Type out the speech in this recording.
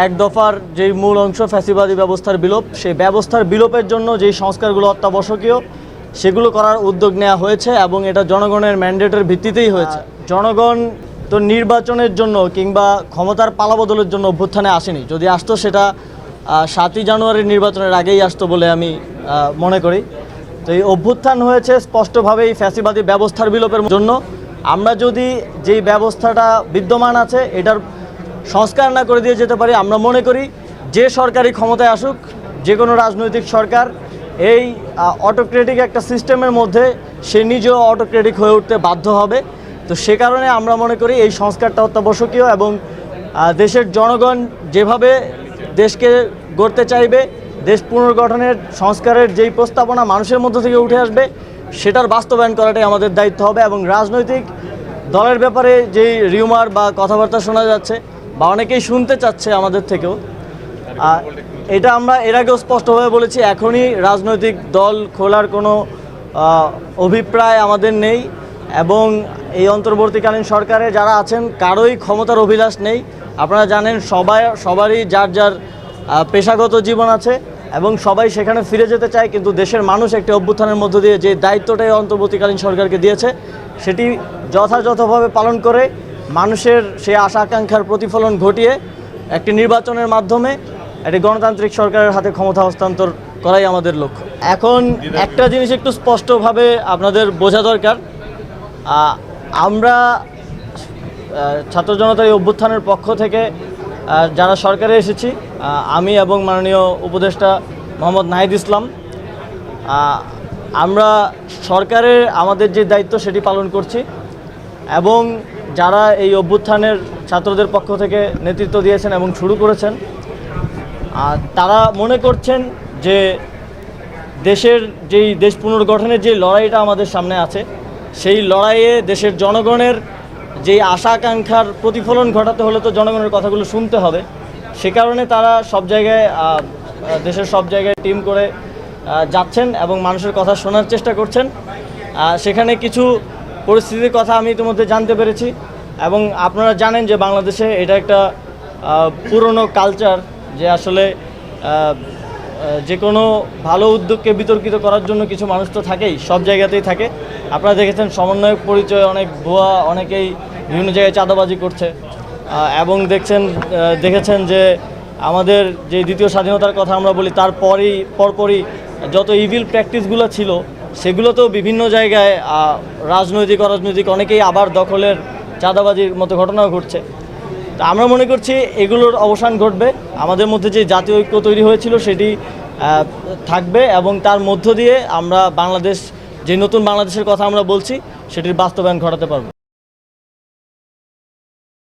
এক দফার যেই মূল অংশ ফ্যাসিবাদী ব্যবস্থার বিলোপ সেই ব্যবস্থার বিলোপের জন্য যেই সংস্কারগুলো অত্যাবশ্যকীয় সেগুলো করার উদ্যোগ নেওয়া হয়েছে এবং এটা জনগণের ম্যান্ডেটের ভিত্তিতেই হয়েছে। জনগণ তো নির্বাচনের জন্য কিংবা ক্ষমতার পালাবদলের জন্য অভ্যুত্থানে আসেনি। যদি আসতো সেটা সাতই জানুয়ারির নির্বাচনের আগেই আসতো বলে আমি মনে করি। তো এই অভ্যুত্থান হয়েছে স্পষ্টভাবেই ফ্যাসিবাদী ব্যবস্থার বিলোপের জন্য। আমরা যদি যেই ব্যবস্থাটা বিদ্যমান আছে এটার সংস্কার না করে দিয়ে যেতে পারি, আমরা মনে করি যে সরকারি ক্ষমতায় আসুক, যে কোনো রাজনৈতিক সরকার এই অটোক্রেটিক একটা সিস্টেমের মধ্যে সে নিজেও অটোক্রেটিক হয়ে উঠতে বাধ্য হবে। তো সে কারণে আমরা মনে করি এই সংস্কারটা অত্যাবশ্যকীয় এবং দেশের জনগণ যেভাবে দেশকে গড়তে চাইবে, দেশ পুনর্গঠনের সংস্কারের যেই প্রস্তাবনা মানুষের মধ্য থেকে উঠে আসবে, সেটার বাস্তবায়ন করাটাই আমাদের দায়িত্ব হবে এবং রাজনৈতিক দলের ব্যাপারে যেই রিউমার বা কথাবার্তা শোনা যাচ্ছে বা অনেকেই শুনতে চাচ্ছে আমাদের থেকেও। এটা আমরা এর আগেও স্পষ্টভাবে বলেছি, এখনই রাজনৈতিক দল খোলার কোনো অভিপ্রায় আমাদের নেই এবং এই অন্তর্বর্তীকালীন সরকারে যারা আছেন, কারোই ক্ষমতার অভিলাষ নেই। আপনারা জানেন সবাই, সবারই যার যার পেশাগত জীবন আছে এবং সবাই সেখানে ফিরে যেতে চায়, কিন্তু দেশের মানুষ একটি অভ্যুত্থানের মধ্য দিয়ে যে দায়িত্বটাই অন্তর্বর্তীকালীন সরকারকে দিয়েছে, সেটি যথাযথভাবে পালন করে মানুষের সেই আশা আকাঙ্ক্ষার প্রতিফলন ঘটিয়ে একটি নির্বাচনের মাধ্যমে একটি গণতান্ত্রিক সরকারের হাতে ক্ষমতা হস্তান্তর করাই আমাদের লক্ষ্য। এখন একটা জিনিস একটু স্পষ্টভাবে আপনাদের বোঝা দরকার। আমরা ছাত্র জনতার এই অভ্যুত্থানের পক্ষ থেকে যারা সরকারে এসেছি আমি এবং মাননীয় উপদেষ্টা মোহাম্মদ নাহিদ ইসলাম আমরা সরকারের আমাদের যে দায়িত্ব সেটি পালন করছি। এবং যারা এই অভ্যুত্থানের ছাত্রদের পক্ষ থেকে নেতৃত্ব দিয়েছেন এবং শুরু করেছেন আর তারা মনে করছেন যে দেশের যেই দেশ পুনর্গঠনের যে লড়াইটা আমাদের সামনে আছে, সেই লড়াইয়ে দেশের জনগণের যেই আশা আকাঙ্ক্ষার প্রতিফলন ঘটাতে হলে তো জনগণের কথাগুলো শুনতে হবে। সে কারণে তারা সব জায়গায় দেশের সব জায়গায় টিম করে যাচ্ছেন এবং মানুষের কথা শোনার চেষ্টা করছেন। সেখানে কিছু পরিস্থিতির কথা আমি ইতিমধ্যে জানতে পেরেছি এবং আপনারা জানেন যে বাংলাদেশে এটা একটা পুরনো কালচার যে আসলে যে কোনো ভালো উদ্যোগকে বিতর্কিত করার জন্য কিছু মানুষ তো থাকেই, সব জায়গাতেই থাকে। আপনারা দেখেছেন সমন্বয়ক পরিচয় অনেক, ভুয়া অনেকেই বিভিন্ন জায়গায় চাঁদাবাজি করছে। এবং দেখছেন দেখেছেন যে আমাদের যে দ্বিতীয় স্বাধীনতার কথা আমরা বলি, তারপরই, পরপরই যত ইভিল প্র্যাকটিসগুলো ছিল সেগুলোতেও বিভিন্ন জায়গায় রাজনৈতিক, অরাজনৈতিক অনেকেই আবার দখলের চাঁদাবাজির মতো ঘটনাও ঘটছে। তা আমরা মনে করছি এগুলোর অবসান ঘটবে। আমাদের মধ্যে যে জাতীয় ঐক্য তৈরি হয়েছিল সেটি থাকবে এবং তার মধ্য দিয়ে আমরা বাংলাদেশ, যে নতুন বাংলাদেশের কথা আমরা বলছি, সেটির বাস্তবায়ন ঘটাতে পারব।